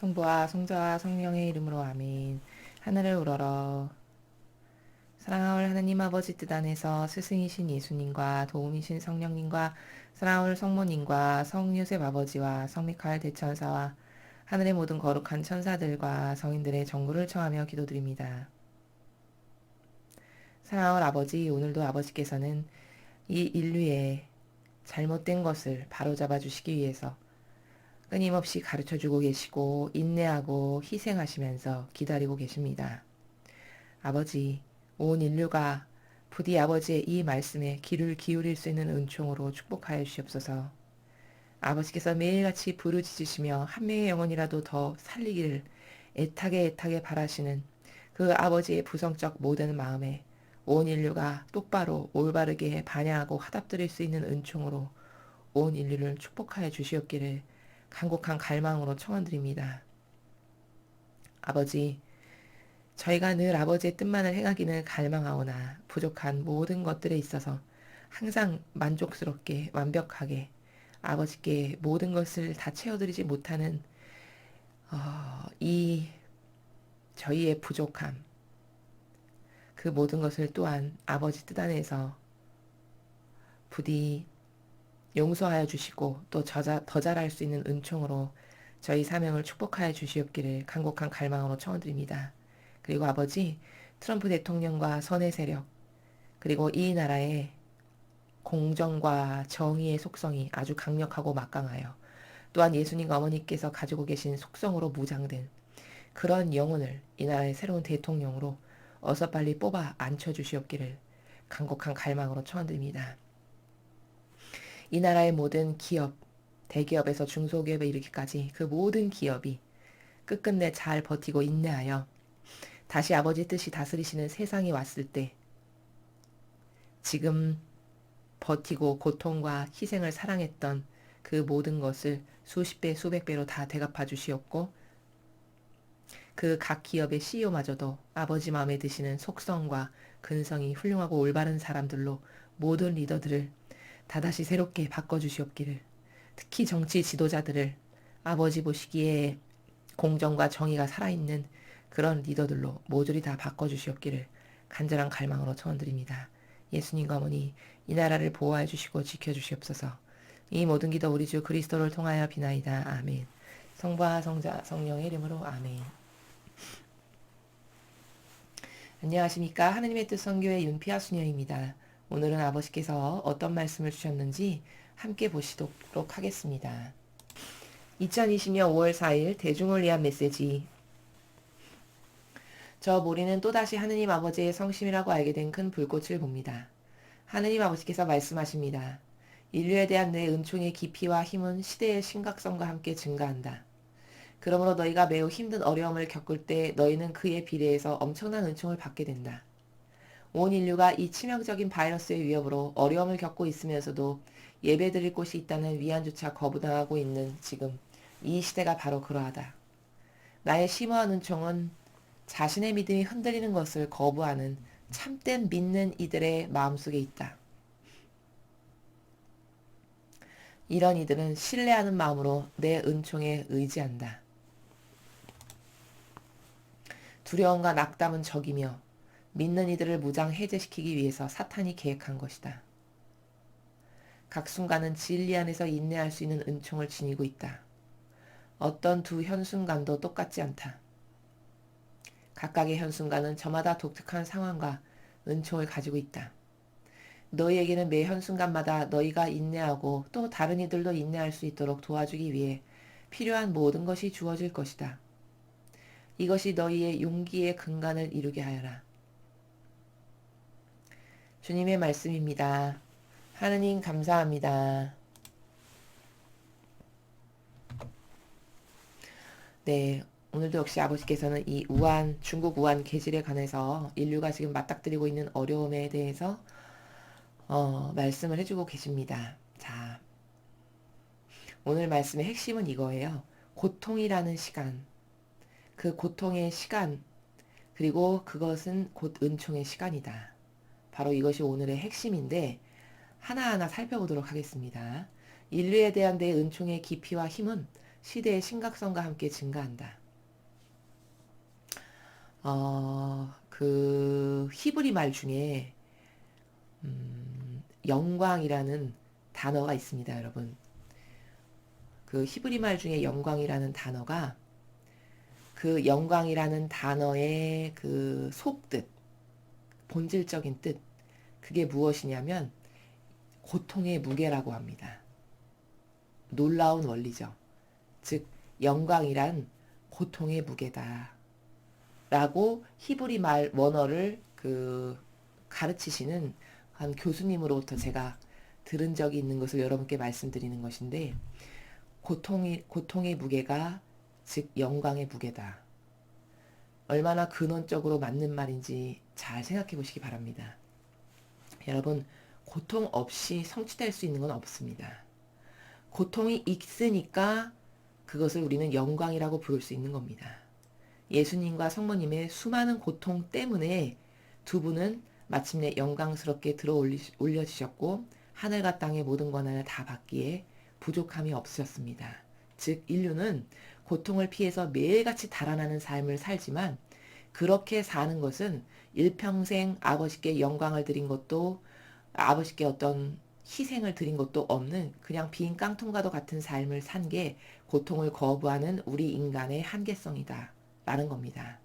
성부와 성자와 성령의 이름으로 아멘. 하늘을 우러러 사랑하올 하나님 아버지 뜻 안에서 스승이신 예수님과 도움이신 성령님과 사랑하올 성모님과 성요셉 아버지와 성미카엘 대천사와 하늘의 모든 거룩한 천사들과 성인들의 정구를 청하며 기도드립니다. 사랑하올 아버지, 오늘도 아버지께서는 이 인류의 잘못된 것을 바로잡아 주시기 위해서 끊임없이 가르쳐 주고 계시고 인내하고 희생하시면서 기다리고 계십니다. 아버지, 온 인류가 부디 아버지의 이 말씀에 귀를 기울일 수 있는 은총으로 축복하여 주시옵소서. 아버지께서 매일같이 부르짖으시며 한 명의 영혼이라도 더 살리기를 애타게 애타게 바라시는 그 아버지의 부성적 모든 마음에 온 인류가 똑바로 올바르게 반야하고 화답드릴 수 있는 은총으로 온 인류를 축복하여 주시옵기를 간곡한 갈망으로 청원드립니다. 아버지, 저희가 늘 아버지의 뜻만을 행하기는 갈망하오나 부족한 모든 것들에 있어서 항상 만족스럽게 완벽하게 아버지께 모든 것을 다 채워드리지 못하는 어, 이 저희의 부족함 그 모든 것을 또한 아버지 뜻 안에서 부디 용서하여 주시고 또 더 잘할 수 있는 은총으로 저희 사명을 축복하여 주시옵기를 간곡한 갈망으로 청원드립니다. 그리고 아버지 트럼프 대통령과 선의 세력 그리고 이 나라의 공정과 정의의 속성이 아주 강력하고 막강하여 또한 예수님과 어머니께서 가지고 계신 속성으로 무장된 그런 영혼을 이 나라의 새로운 대통령으로 어서 빨리 뽑아 앉혀 주시옵기를 간곡한 갈망으로 청원드립니다. 이 나라의 모든 기업, 대기업에서 중소기업에 이르기까지 그 모든 기업이 끝끝내 잘 버티고 인내하여 다시 아버지 뜻이 다스리시는 세상이 왔을 때 지금 버티고 고통과 희생을 사랑했던 그 모든 것을 수십 배, 수백 배로 다 대갚아 주시옵고 그 각 기업의 CEO마저도 아버지 마음에 드시는 속성과 근성이 훌륭하고 올바른 사람들로 모든 리더들을 다다시 새롭게 바꿔주시옵기를 특히 정치 지도자들을 아버지 보시기에 공정과 정의가 살아있는 그런 리더들로 모조리 다 바꿔주시옵기를 간절한 갈망으로 초원드립니다. 예수님과 어머니 이 나라를 보호해 주시고 지켜 주시옵소서. 이 모든 기도 우리 주 그리스도를 통하여 비나이다. 아멘. 성부와 성자 성령의 이름으로 아멘. 안녕하십니까 하느님의 뜻 성교의 윤피아 수녀입니다. 오늘은 아버지께서 어떤 말씀을 주셨는지 함께 보시도록 하겠습니다. 2020년 5월 4일 대중을 위한 메시지 저 모리는 또다시 하느님 아버지의 성심이라고 알게 된 큰 불꽃을 봅니다. 하느님 아버지께서 말씀하십니다. 인류에 대한 내 은총의 깊이와 힘은 시대의 심각성과 함께 증가한다. 그러므로 너희가 매우 힘든 어려움을 겪을 때 너희는 그에 비례해서 엄청난 은총을 받게 된다. 온 인류가 이 치명적인 바이러스의 위협으로 어려움을 겪고 있으면서도 예배드릴 곳이 있다는 위안조차 거부당하고 있는 지금 이 시대가 바로 그러하다. 나의 심오한 은총은 자신의 믿음이 흔들리는 것을 거부하는 참된 믿는 이들의 마음속에 있다. 이런 이들은 신뢰하는 마음으로 내 은총에 의지한다. 두려움과 낙담은 적이며 믿는 이들을 무장 해제시키기 위해서 사탄이 계획한 것이다. 각 순간은 진리 안에서 인내할 수 있는 은총을 지니고 있다. 어떤 두 현순간도 똑같지 않다. 각각의 현순간은 저마다 독특한 상황과 은총을 가지고 있다. 너희에게는 매 현순간마다 너희가 인내하고 또 다른 이들도 인내할 수 있도록 도와주기 위해 필요한 모든 것이 주어질 것이다. 이것이 너희의 용기의 근간을 이루게 하여라. 주님의 말씀입니다. 하느님 감사합니다. 네, 오늘도 역시 아버지께서는 이 우한, 중국 우한 계질에 관해서 인류가 지금 맞닥뜨리고 있는 어려움에 대해서 어, 말씀을 해주고 계십니다. 자, 오늘 말씀의 핵심은 이거예요. 고통이라는 시간, 그 고통의 시간, 그리고 그것은 곧 은총의 시간이다. 바로 이것이 오늘의 핵심인데 하나하나 살펴보도록 하겠습니다. 인류에 대한 내 은총의 깊이와 힘은 시대의 심각성과 함께 증가한다. 어, 그 히브리 말 중에 음, 영광이라는 단어가 있습니다, 여러분. 그 히브리 말 중에 영광이라는 단어가 그 영광이라는 단어의 그 속뜻, 본질적인 뜻, 그게 무엇이냐면 고통의 무게라고 합니다. 놀라운 원리죠. 즉, 영광이란 고통의 무게다. 라고 히브리 말 원어를 그 가르치시는 한 교수님으로부터 제가 들은 적이 있는 것을 여러분께 말씀드리는 것인데, 고통이, 고통의 무게가 즉 영광의 무게다. 얼마나 근원적으로 맞는 말인지 잘 생각해 보시기 바랍니다. 여러분, 고통 없이 성취될 수 있는 건 없습니다. 고통이 있으니까 그것을 우리는 영광이라고 부를 수 있는 겁니다. 예수님과 성모님의 수많은 고통 때문에 두 분은 마침내 영광스럽게 들어 올려지셨고 하늘과 땅의 모든 권한을 다 받기에 부족함이 없으셨습니다. 즉 인류는 고통을 피해서 매일같이 달아나는 삶을 살지만 그렇게 사는 것은 일평생 아버지께 영광을 드린 것도 아버지께 어떤 희생을 드린 것도 없는 그냥 빈 깡통과도 같은 삶을 산 게 고통을 거부하는 우리 인간의 한계성이다. 라는 겁니다.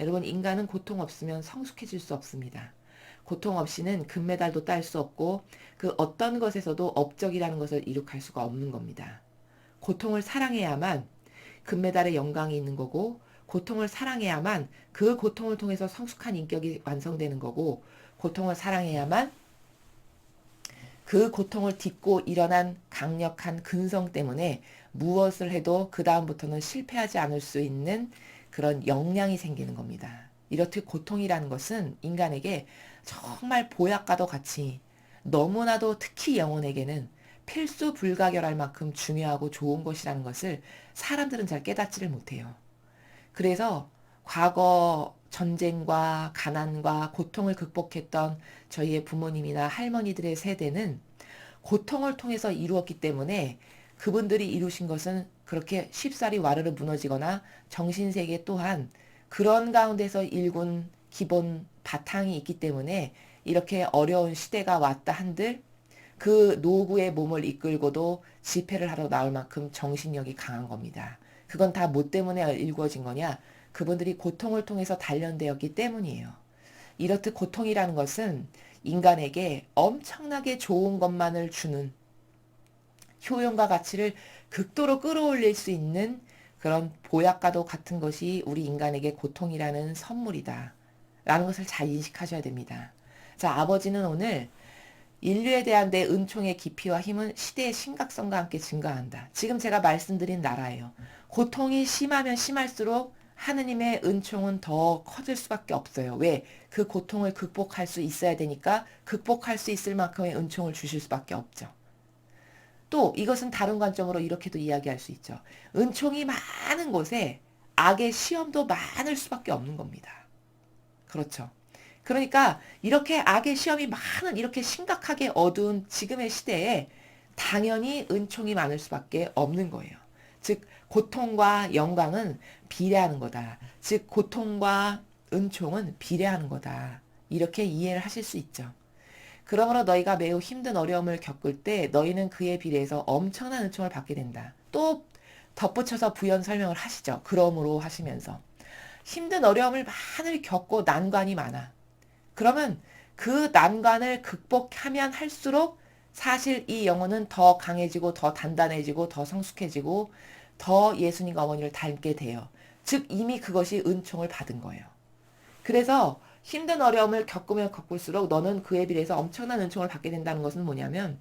여러분, 인간은 고통 없으면 성숙해질 수 없습니다. 고통 없이는 금메달도 딸 수 없고 그 어떤 것에서도 업적이라는 것을 이룩할 수가 없는 겁니다. 고통을 사랑해야만 금메달의 영광이 있는 거고 고통을 사랑해야만 그 고통을 통해서 성숙한 인격이 완성되는 거고 고통을 사랑해야만 그 고통을 딛고 일어난 강력한 근성 때문에 무엇을 해도 그 다음부터는 실패하지 않을 수 있는 그런 역량이 생기는 겁니다. 이렇듯 고통이라는 것은 인간에게 정말 보약과도 같이 너무나도 특히 영혼에게는 필수 불가결할 만큼 중요하고 좋은 것이라는 것을 사람들은 잘 깨닫지를 못해요. 그래서 과거 전쟁과 가난과 고통을 극복했던 저희의 부모님이나 할머니들의 세대는 고통을 통해서 이루었기 때문에 그분들이 이루신 것은 그렇게 쉽사리 와르르 무너지거나 정신세계 또한 그런 가운데서 일군 기본 바탕이 있기 때문에 이렇게 어려운 시대가 왔다 한들 그 노구의 몸을 이끌고도 집회를 하러 나올 만큼 정신력이 강한 겁니다. 그건 다 뭐 때문에 일구어진 거냐? 그분들이 고통을 통해서 단련되었기 때문이에요. 이렇듯 고통이라는 것은 인간에게 엄청나게 좋은 것만을 주는 효용과 가치를 극도로 끌어올릴 수 있는 그런 보약과도 같은 것이 우리 인간에게 고통이라는 선물이다. 라는 것을 잘 인식하셔야 됩니다. 자, 아버지는 오늘 인류에 대한 내 은총의 깊이와 힘은 시대의 심각성과 함께 증가한다. 지금 제가 말씀드린 나라예요. 고통이 심하면 심할수록 하느님의 은총은 더 커질 수밖에 없어요. 왜? 그 고통을 극복할 수 있어야 되니까 극복할 수 있을 만큼의 은총을 주실 수밖에 없죠. 또 이것은 다른 관점으로 이렇게도 이야기할 수 있죠. 은총이 많은 곳에 악의 시험도 많을 수밖에 없는 겁니다. 그렇죠. 그러니까 이렇게 악의 시험이 많은 이렇게 심각하게 어두운 지금의 시대에 당연히 은총이 많을 수밖에 없는 거예요. 즉 고통과 영광은 비례하는 거다. 즉 고통과 은총은 비례하는 거다. 이렇게 이해를 하실 수 있죠. 그러므로 너희가 매우 힘든 어려움을 겪을 때 너희는 그에 비례해서 엄청난 은총을 받게 된다. 또 덧붙여서 부연 설명을 하시죠. 그러므로 하시면서. 힘든 어려움을 많이 겪고 난관이 많아. 그러면 그 난관을 극복하면 할수록 사실 이 영혼은 더 강해지고 더 단단해지고 더 성숙해지고 더 예수님과 어머니를 닮게 돼요. 즉 이미 그것이 은총을 받은 거예요. 그래서 힘든 어려움을 겪으면 겪을수록 너는 그에 비해서 엄청난 은총을 받게 된다는 것은 뭐냐면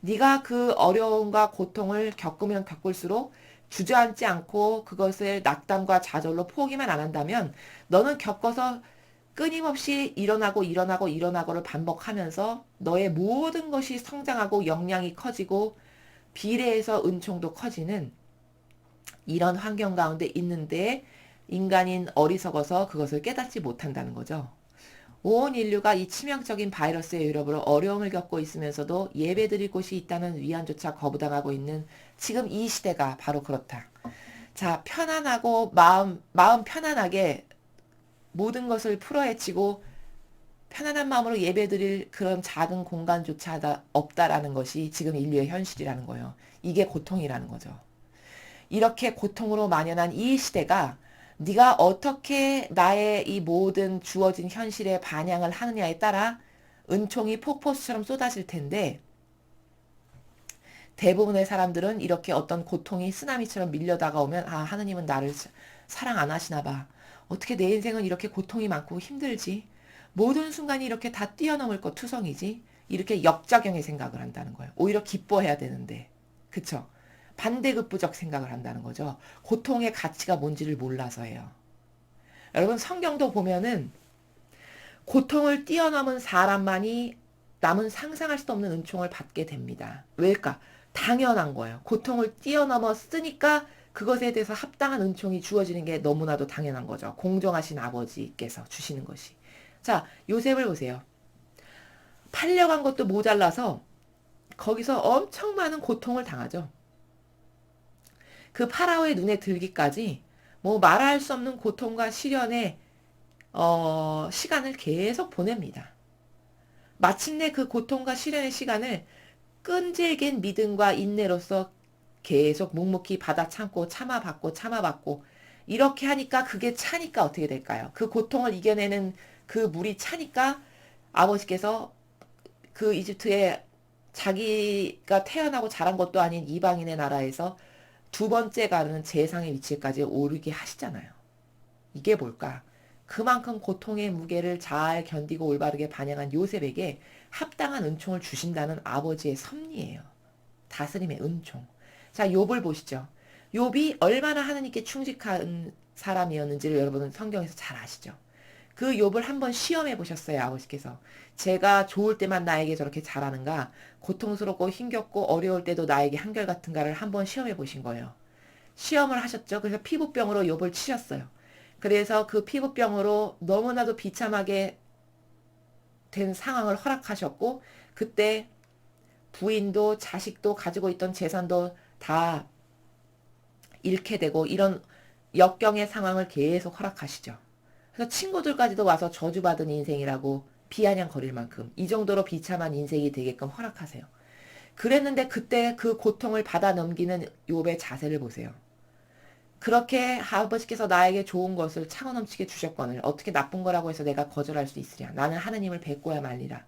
네가 그 어려움과 고통을 겪으면 겪을수록 주저앉지 않고 그것을 낙담과 좌절로 포기만 안 한다면 너는 겪어서 끊임없이 일어나고 일어나고 일어나고를 반복하면서 너의 모든 것이 성장하고 역량이 커지고 비례해서 은총도 커지는 이런 환경 가운데 있는데 인간인 어리석어서 그것을 깨닫지 못한다는 거죠. 온 인류가 이 치명적인 바이러스의 유럽으로 어려움을 겪고 있으면서도 예배드릴 곳이 있다는 위안조차 거부당하고 있는 지금 이 시대가 바로 그렇다. 자, 편안하고 마음, 마음 편안하게 모든 것을 풀어헤치고 편안한 마음으로 예배드릴 그런 작은 공간조차 다 없다라는 것이 지금 인류의 현실이라는 거예요. 이게 고통이라는 거죠. 이렇게 고통으로 만연한 이 시대가 네가 어떻게 나의 이 모든 주어진 현실에 반향을 하느냐에 따라 은총이 폭포수처럼 쏟아질 텐데 대부분의 사람들은 이렇게 어떤 고통이 쓰나미처럼 밀려다가 오면 아 하느님은 나를 사- 사랑 안 하시나 봐. 어떻게 내 인생은 이렇게 고통이 많고 힘들지? 모든 순간이 이렇게 다 뛰어넘을 것 투성이지? 이렇게 역작용의 생각을 한다는 거예요. 오히려 기뻐해야 되는데. 그쵸? 반대급부적 생각을 한다는 거죠. 고통의 가치가 뭔지를 몰라서예요. 여러분 성경도 보면은 고통을 뛰어넘은 사람만이 남은 상상할 수 없는 은총을 받게 됩니다. 왜일까? 당연한 거예요. 고통을 뛰어넘었으니까 그것에 대해서 합당한 은총이 주어지는 게 너무나도 당연한 거죠. 공정하신 아버지께서 주시는 것이. 자, 요셉을 보세요. 팔려간 것도 모자라서 거기서 엄청 많은 고통을 당하죠. 그 파라오의 눈에 들기까지 뭐 말할 수 없는 고통과 시련에 어, 시간을 계속 보냅니다. 마침내 그 고통과 시련의 시간을 끈질긴 믿음과 인내로서 계속 묵묵히 받아 참고 참아받고 참아받고 이렇게 하니까 그게 차니까 어떻게 될까요? 그 고통을 이겨내는 그 물이 차니까 아버지께서 그 이집트에 자기가 태어나고 자란 것도 아닌 이방인의 나라에서 두 번째 가는 재상의 위치까지 오르게 하시잖아요. 이게 뭘까? 그만큼 고통의 무게를 잘 견디고 올바르게 반영한 요셉에게 합당한 은총을 주신다는 아버지의 섭리예요. 다스림의 은총. 자, 욥을 보시죠. 욥이 얼마나 하나님께 충직한 사람이었는지를 여러분은 성경에서 잘 아시죠. 그 욥을 한번 시험해 보셨어요, 아버지께서. 제가 좋을 때만 나에게 저렇게 잘하는가, 고통스럽고 힘겹고 어려울 때도 나에게 한결같은가를 한번 시험해 보신 거예요. 시험을 하셨죠. 그래서 피부병으로 욥을 치셨어요. 그래서 그 피부병으로 너무나도 비참하게 된 상황을 허락하셨고 그때 부인도 자식도 가지고 있던 재산도 다 잃게 되고 이런 역경의 상황을 계속 허락하시죠. 그래서 친구들까지도 와서 저주받은 인생이라고 비아냥거릴 만큼 이 정도로 비참한 인생이 되게끔 허락하세요. 그랬는데 그때 그 고통을 받아 넘기는 욥의 자세를 보세요. 그렇게 아버지께서 나에게 좋은 것을 차고 넘치게 주셨거늘 어떻게 나쁜 거라고 해서 내가 거절할 수 있으랴. 나는 하느님을 뵙고야 말리라.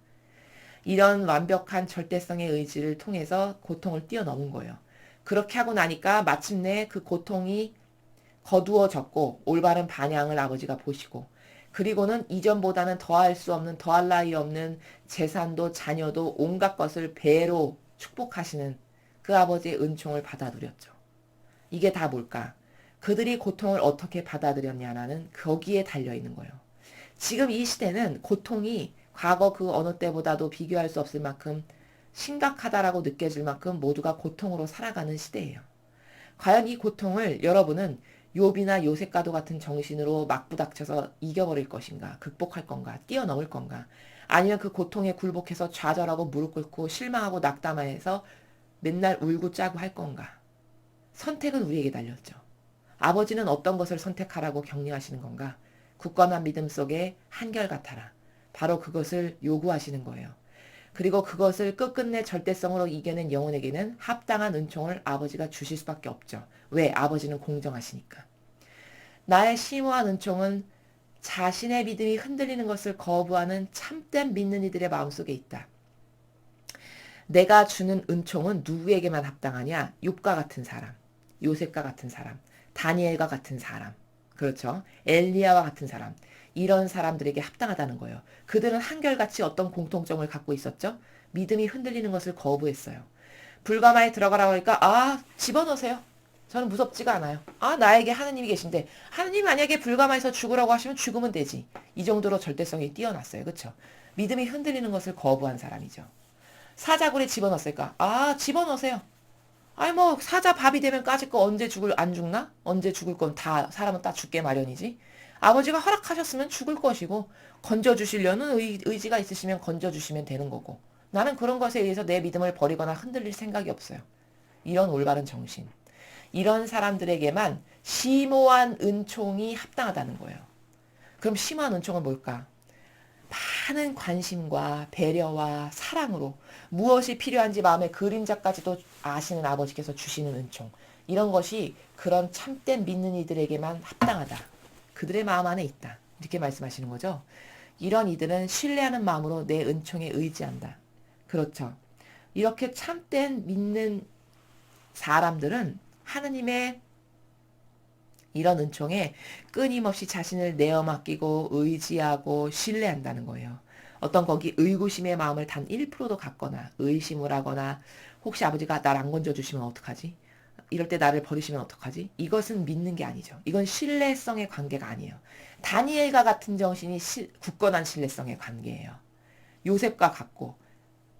이런 완벽한 절대성의 의지를 통해서 고통을 뛰어넘은 거예요. 그렇게 하고 나니까 마침내 그 고통이 거두어졌고 올바른 반향을 아버지가 보시고 그리고는 이전보다는 더할 수 없는 더할 나위 없는 재산도 자녀도 온갖 것을 배로 축복하시는 그 아버지의 은총을 받아 누렸죠. 이게 다 뭘까? 그들이 고통을 어떻게 받아들였냐라는 거기에 달려 있는 거예요. 지금 이 시대는 고통이 과거 그 어느 때보다도 비교할 수 없을 만큼 심각하다라고 느껴질 만큼 모두가 고통으로 살아가는 시대예요. 과연 이 고통을 여러분은 욥이나 요셉과도 같은 정신으로 막부닥쳐서 이겨버릴 것인가, 극복할 건가, 뛰어넘을 건가, 아니면 그 고통에 굴복해서 좌절하고 무릎 꿇고 실망하고 낙담해서 맨날 울고 짜고 할 건가. 선택은 우리에게 달렸죠. 아버지는 어떤 것을 선택하라고 격려하시는 건가? 굳건한 믿음 속에 한결같아라. 바로 그것을 요구하시는 거예요. 그리고 그것을 끝끝내 절대성으로 이겨낸 영혼에게는 합당한 은총을 아버지가 주실 수밖에 없죠. 왜? 아버지는 공정하시니까. 나의 심오한 은총은 자신의 믿음이 흔들리는 것을 거부하는 참된 믿는 이들의 마음속에 있다. 내가 주는 은총은 누구에게만 합당하냐? 욥과 같은 사람, 요셉과 같은 사람, 다니엘과 같은 사람, 그렇죠? 엘리야와 같은 사람, 이런 사람들에게 합당하다는 거예요. 그들은 한결같이 어떤 공통점을 갖고 있었죠? 믿음이 흔들리는 것을 거부했어요. 불가마에 들어가라고 하니까 아 집어넣으세요. 저는 무섭지가 않아요. 아 나에게 하느님이 계신데 하느님 만약에 불가마에서 죽으라고 하시면 죽으면 되지. 이 정도로 절대성이 뛰어났어요. 그렇죠? 믿음이 흔들리는 것을 거부한 사람이죠. 사자굴에 집어넣었을까? 아 집어넣으세요. 아니 뭐 사자 밥이 되면 까짓 거 언제 죽을 안 죽나? 언제 죽을 건 다 사람은 딱 죽게 마련이지. 아버지가 허락하셨으면 죽을 것이고 건져 주시려는 의, 의지가 있으시면 건져 주시면 되는 거고 나는 그런 것에 의해서 내 믿음을 버리거나 흔들릴 생각이 없어요. 이런 올바른 정신. 이런 사람들에게만 심오한 은총이 합당하다는 거예요. 그럼 심오한 은총은 뭘까? 많은 관심과 배려와 사랑으로 무엇이 필요한지 마음의 그림자까지도 아시는 아버지께서 주시는 은총. 이런 것이 그런 참된 믿는 이들에게만 합당하다. 그들의 마음 안에 있다. 이렇게 말씀하시는 거죠. 이런 이들은 신뢰하는 마음으로 내 은총에 의지한다. 그렇죠. 이렇게 참된 믿는 사람들은 하느님의 이런 은총에 끊임없이 자신을 내어 맡기고 의지하고 신뢰한다는 거예요. 어떤 거기 의구심의 마음을 단 1%도 갖거나 의심을 하거나 혹시 아버지가 날 안 건져주시면 어떡하지? 이럴 때 나를 버리시면 어떡하지? 이것은 믿는 게 아니죠. 이건 신뢰성의 관계가 아니에요. 다니엘과 같은 정신이 시, 굳건한 신뢰성의 관계예요. 요셉과 같고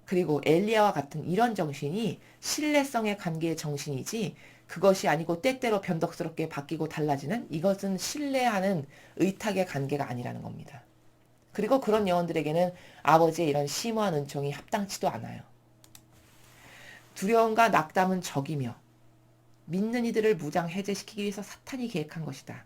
그리고 엘리야와 같은 이런 정신이 신뢰성의 관계의 정신이지 그것이 아니고 때때로 변덕스럽게 바뀌고 달라지는 이것은 신뢰하는 의탁의 관계가 아니라는 겁니다. 그리고 그런 영혼들에게는 아버지의 이런 심오한 은총이 합당치도 않아요. 두려움과 낙담은 적이며 믿는 이들을 무장 해제시키기 위해서 사탄이 계획한 것이다.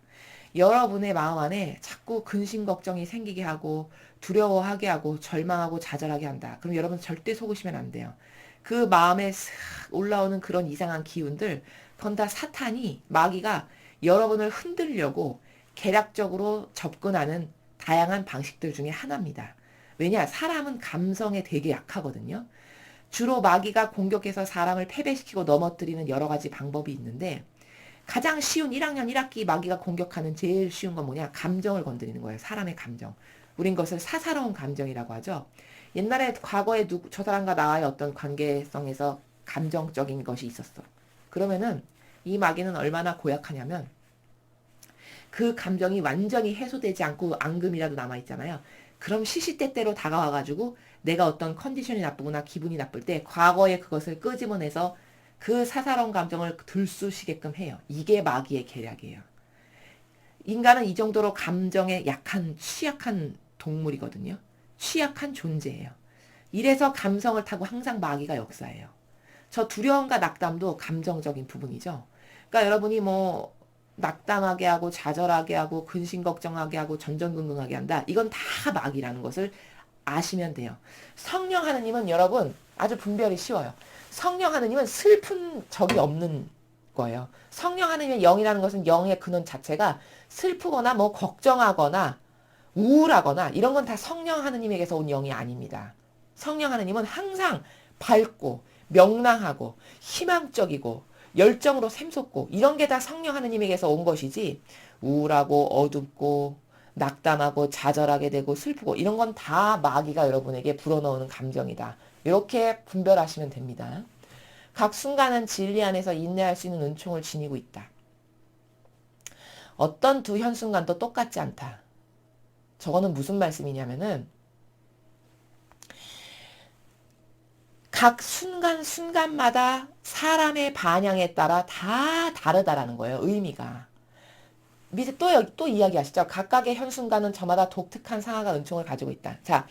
여러분의 마음 안에 자꾸 근심 걱정이 생기게 하고 두려워하게 하고 절망하고 좌절하게 한다. 그럼 여러분 절대 속으시면 안 돼요. 그 마음에 싹 올라오는 그런 이상한 기운들, 그건 다 사탄이, 마귀가 여러분을 흔들려고 계략적으로 접근하는 다양한 방식들 중에 하나입니다. 왜냐? 사람은 감성에 되게 약하거든요. 주로 마귀가 공격해서 사람을 패배시키고 넘어뜨리는 여러 가지 방법이 있는데 가장 쉬운 1학년 1학기 마귀가 공격하는 제일 쉬운 건 뭐냐? 감정을 건드리는 거예요. 사람의 감정. 우린 것을 사사로운 감정이라고 하죠. 옛날에 과거에 누, 저 사람과 나와의 어떤 관계성에서 감정적인 것이 있었어. 그러면은 이 마귀는 얼마나 고약하냐면 그 감정이 완전히 해소되지 않고 앙금이라도 남아있잖아요. 그럼 시시때때로 다가와가지고 내가 어떤 컨디션이 나쁘거나 기분이 나쁠 때 과거에 그것을 끄집어내서 그 사사로운 감정을 들쑤시게끔 해요. 이게 마귀의 계략이에요. 인간은 이 정도로 감정에 약한, 취약한 동물이거든요. 취약한 존재예요. 이래서 감성을 타고 항상 마귀가 역사해요. 저 두려움과 낙담도 감정적인 부분이죠. 그러니까 여러분이 뭐 낙담하게 하고 좌절하게 하고 근심 걱정하게 하고 전전긍긍하게 한다. 이건 다 마귀라는 것을 아시면 돼요. 성령 하느님은 여러분 아주 분별이 쉬워요. 성령 하느님은 슬픈 적이 없는 거예요. 성령 하느님의 영이라는 것은 영의 근원 자체가 슬프거나 뭐 걱정하거나 우울하거나 이런 건 다 성령 하느님에게서 온 영이 아닙니다. 성령 하느님은 항상 밝고 명랑하고 희망적이고 열정으로 샘솟고 이런 게 다 성령 하느님에게서 온 것이지 우울하고 어둡고 낙담하고 좌절하게 되고 슬프고 이런 건 다 마귀가 여러분에게 불어넣는 감정이다. 이렇게 분별하시면 됩니다. 각 순간은 진리 안에서 인내할 수 있는 은총을 지니고 있다. 어떤 두 현순간도 똑같지 않다. 저거는 무슨 말씀이냐면은 각 순간순간마다 사람의 반향에 따라 다 다르다라는 거예요. 의미가. 밑에 또, 또 이야기하시죠. 각각의 현순간은 저마다 독특한 상황과 은총을 가지고 있다. 자,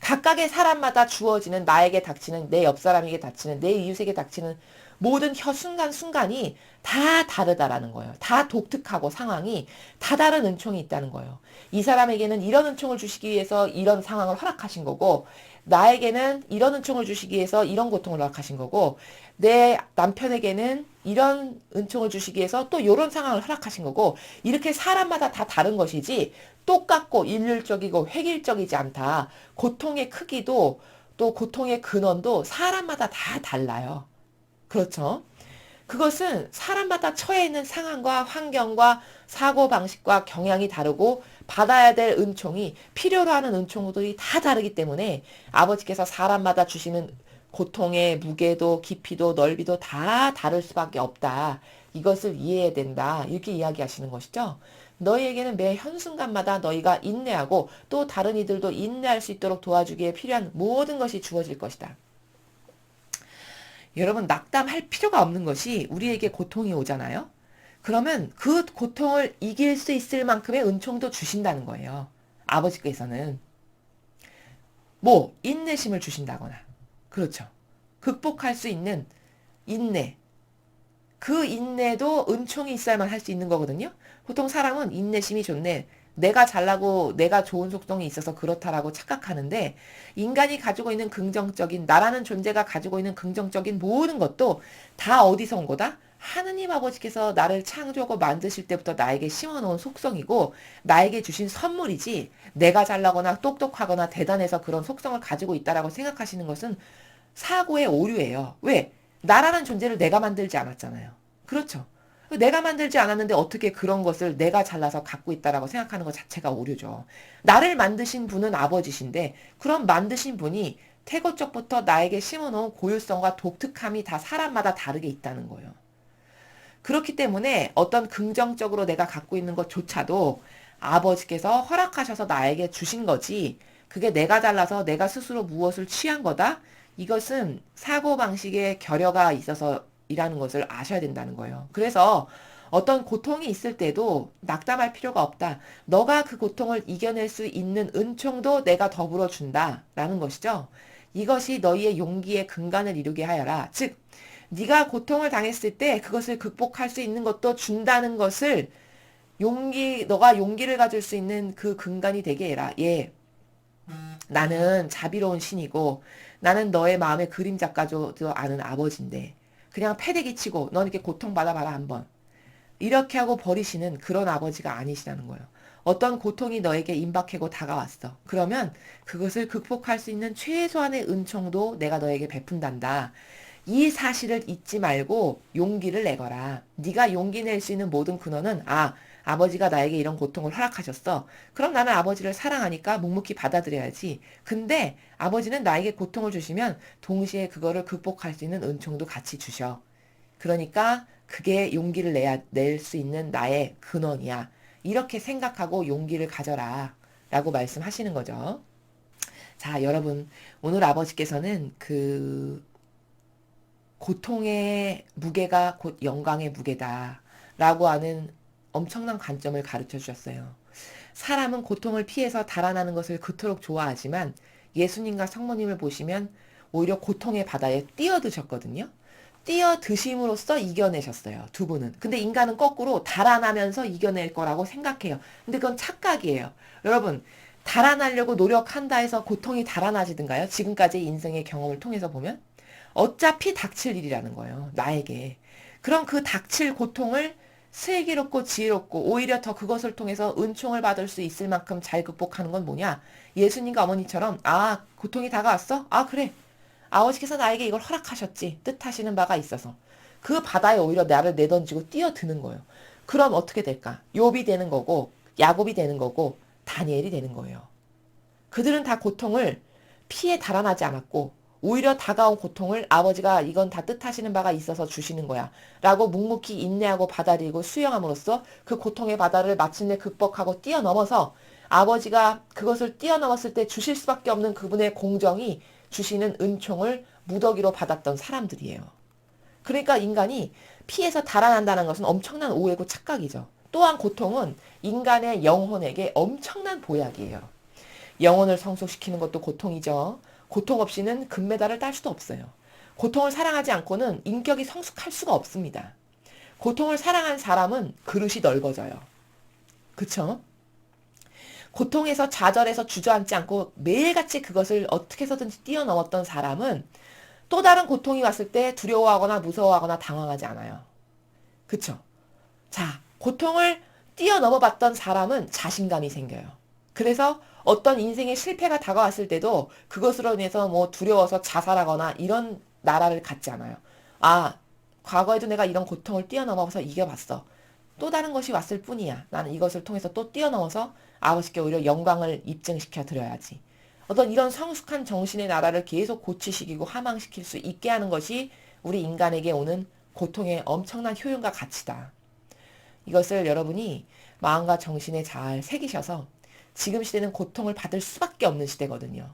각각의 사람마다 주어지는 나에게 닥치는 내 옆 사람에게 닥치는 내 이웃에게 닥치는 모든 순간 순간이 다 다르다라는 거예요. 다 독특하고 상황이 다 다른 은총이 있다는 거예요. 이 사람에게는 이런 은총을 주시기 위해서 이런 상황을 허락하신 거고 나에게는 이런 은총을 주시기 위해서 이런 고통을 허락하신 거고 내 남편에게는 이런 은총을 주시기 위해서 또 이런 상황을 허락하신 거고 이렇게 사람마다 다 다른 것이지 똑같고 일률적이고 획일적이지 않다. 고통의 크기도 또 고통의 근원도 사람마다 다 달라요. 그렇죠? 그것은 사람마다 처해 있는 상황과 환경과 사고 방식과 경향이 다르고 받아야 될 은총이 필요로 하는 은총들이 다 다르기 때문에 아버지께서 사람마다 주시는 고통의 무게도 깊이도 넓이도 다 다를 수밖에 없다. 이것을 이해해야 된다. 이렇게 이야기하시는 것이죠. 너희에게는 매 현순간마다 너희가 인내하고 또 다른 이들도 인내할 수 있도록 도와주기에 필요한 모든 것이 주어질 것이다. 여러분 낙담할 필요가 없는 것이 우리에게 고통이 오잖아요. 그러면 그 고통을 이길 수 있을 만큼의 은총도 주신다는 거예요. 아버지께서는 뭐 인내심을 주신다거나 그렇죠. 극복할 수 있는 인내 그 인내도 은총이 있어야만 할 수 있는 거거든요. 보통 사람은 인내심이 좋네. 내가 잘나고 내가 좋은 속성이 있어서 그렇다라고 착각하는데 인간이 가지고 있는 긍정적인 나라는 존재가 가지고 있는 긍정적인 모든 것도 다 어디서 온 거다? 하느님 아버지께서 나를 창조하고 만드실 때부터 나에게 심어놓은 속성이고 나에게 주신 선물이지 내가 잘나거나 똑똑하거나 대단해서 그런 속성을 가지고 있다라고 생각하시는 것은 사고의 오류예요. 왜? 나라는 존재를 내가 만들지 않았잖아요. 그렇죠. 내가 만들지 않았는데 어떻게 그런 것을 내가 잘나서 갖고 있다라고 생각하는 것 자체가 오류죠. 나를 만드신 분은 아버지신데 그럼 만드신 분이 태고 쪽부터 나에게 심어놓은 고유성과 독특함이 다 사람마다 다르게 있다는 거예요. 그렇기 때문에 어떤 긍정적으로 내가 갖고 있는 것조차도 아버지께서 허락하셔서 나에게 주신 거지 그게 내가 잘나서 내가 스스로 무엇을 취한 거다? 이것은 사고방식의 결여가 있어서 이라는 것을 아셔야 된다는 거예요. 그래서 어떤 고통이 있을 때도 낙담할 필요가 없다. 너가 그 고통을 이겨낼 수 있는 은총도 내가 더불어 준다. 라는 것이죠. 이것이 너희의 용기의 근간을 이루게 하여라. 즉, 네가 고통을 당했을 때 그것을 극복할 수 있는 것도 준다는 것을 용기, 너가 용기를 가질 수 있는 그 근간이 되게 해라. 예. 나는 자비로운 신이고 나는 너의 마음의 그림자까지도 아는 아버지인데 그냥 패대기 치고 넌 이렇게 고통받아봐라 한번. 이렇게 하고 버리시는 그런 아버지가 아니시라는 거예요. 어떤 고통이 너에게 임박하고 다가왔어. 그러면 그것을 극복할 수 있는 최소한의 은총도 내가 너에게 베푼단다. 이 사실을 잊지 말고 용기를 내거라. 네가 용기 낼 수 있는 모든 근원은 아 아버지가 나에게 이런 고통을 허락하셨어. 그럼 나는 아버지를 사랑하니까 묵묵히 받아들여야지. 근데 아버지는 나에게 고통을 주시면 동시에 그거를 극복할 수 있는 은총도 같이 주셔. 그러니까 그게 용기를 내야 낼 수 있는 나의 근원이야. 이렇게 생각하고 용기를 가져라. 라고 말씀하시는 거죠. 자, 여러분. 오늘 아버지께서는 그 고통의 무게가 곧 영광의 무게다. 라고 하는 엄청난 관점을 가르쳐 주셨어요. 사람은 고통을 피해서 달아나는 것을 그토록 좋아하지만 예수님과 성모님을 보시면 오히려 고통의 바다에 뛰어드셨거든요. 뛰어드심으로써 이겨내셨어요. 두 분은. 근데 인간은 거꾸로 달아나면서 이겨낼 거라고 생각해요. 근데 그건 착각이에요. 여러분, 달아나려고 노력한다 해서 고통이 달아나지든가요? 지금까지 인생의 경험을 통해서 보면? 어차피 닥칠 일이라는 거예요. 나에게. 그럼 그 닥칠 고통을 슬기롭고 지혜롭고 오히려 더 그것을 통해서 은총을 받을 수 있을 만큼 잘 극복하는 건 뭐냐? 예수님과 어머니처럼 아 고통이 다가왔어? 아 그래 아버지께서 나에게 이걸 허락하셨지 뜻하시는 바가 있어서 그 바다에 오히려 나를 내던지고 뛰어드는 거예요. 그럼 어떻게 될까? 욥이 되는 거고 야곱이 되는 거고 다니엘이 되는 거예요. 그들은 다 고통을 피해 달아나지 않았고 오히려 다가온 고통을 아버지가 이건 다 뜻하시는 바가 있어서 주시는 거야. 라고 묵묵히 인내하고 받아들이고 수용함으로써 그 고통의 바다를 마침내 극복하고 뛰어넘어서 아버지가 그것을 뛰어넘었을 때 주실 수밖에 없는 그분의 공정이 주시는 은총을 무더기로 받았던 사람들이에요. 그러니까 인간이 피해서 달아난다는 것은 엄청난 오해고 착각이죠. 또한 고통은 인간의 영혼에게 엄청난 보약이에요. 영혼을 성숙시키는 것도 고통이죠. 고통 없이는 금메달을 딸 수도 없어요. 고통을 사랑하지 않고는 인격이 성숙할 수가 없습니다. 고통을 사랑한 사람은 그릇이 넓어져요. 그쵸? 고통에서 좌절해서 주저앉지 않고 매일같이 그것을 어떻게 해서든지 뛰어넘었던 사람은 또 다른 고통이 왔을 때 두려워하거나 무서워하거나 당황하지 않아요. 그쵸? 자, 고통을 뛰어넘어 봤던 사람은 자신감이 생겨요. 그래서 어떤 인생의 실패가 다가왔을 때도 그것으로 인해서 뭐 두려워서 자살하거나 이런 나라를 갖지 않아요. 아, 과거에도 내가 이런 고통을 뛰어넘어서 이겨봤어. 또 다른 것이 왔을 뿐이야. 나는 이것을 통해서 또 뛰어넘어서 아버지께 오히려 영광을 입증시켜 드려야지. 어떤 이런 성숙한 정신의 나라를 계속 고치시키고 하망시킬 수 있게 하는 것이 우리 인간에게 오는 고통의 엄청난 효용과 가치다. 이것을 여러분이 마음과 정신에 잘 새기셔서 지금 시대는 고통을 받을 수밖에 없는 시대거든요.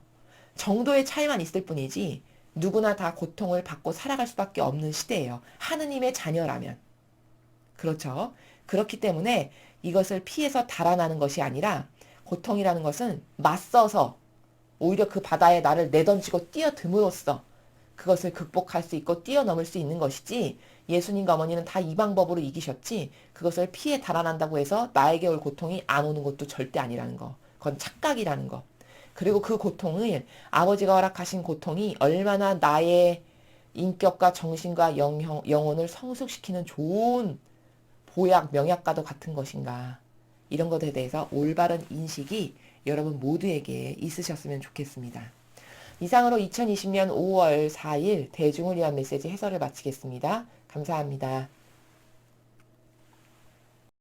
정도의 차이만 있을 뿐이지 누구나 다 고통을 받고 살아갈 수밖에 없는 시대예요. 하느님의 자녀라면. 그렇죠. 그렇기 때문에 이것을 피해서 달아나는 것이 아니라 고통이라는 것은 맞서서 오히려 그 바다에 나를 내던지고 뛰어듦으로써 그것을 극복할 수 있고 뛰어넘을 수 있는 것이지 예수님과 어머니는 다 이 방법으로 이기셨지 그것을 피해 달아난다고 해서 나에게 올 고통이 안 오는 것도 절대 아니라는 거. 그건 착각이라는 거. 그리고 그 고통을 아버지가 허락하신 고통이 얼마나 나의 인격과 정신과 영형, 영혼을 성숙시키는 좋은 보약, 명약과도 같은 것인가. 이런 것에 대해서 올바른 인식이 여러분 모두에게 있으셨으면 좋겠습니다. 이상으로 2020년 5월 4일 대중을 위한 메시지 해설을 마치겠습니다. 감사합니다.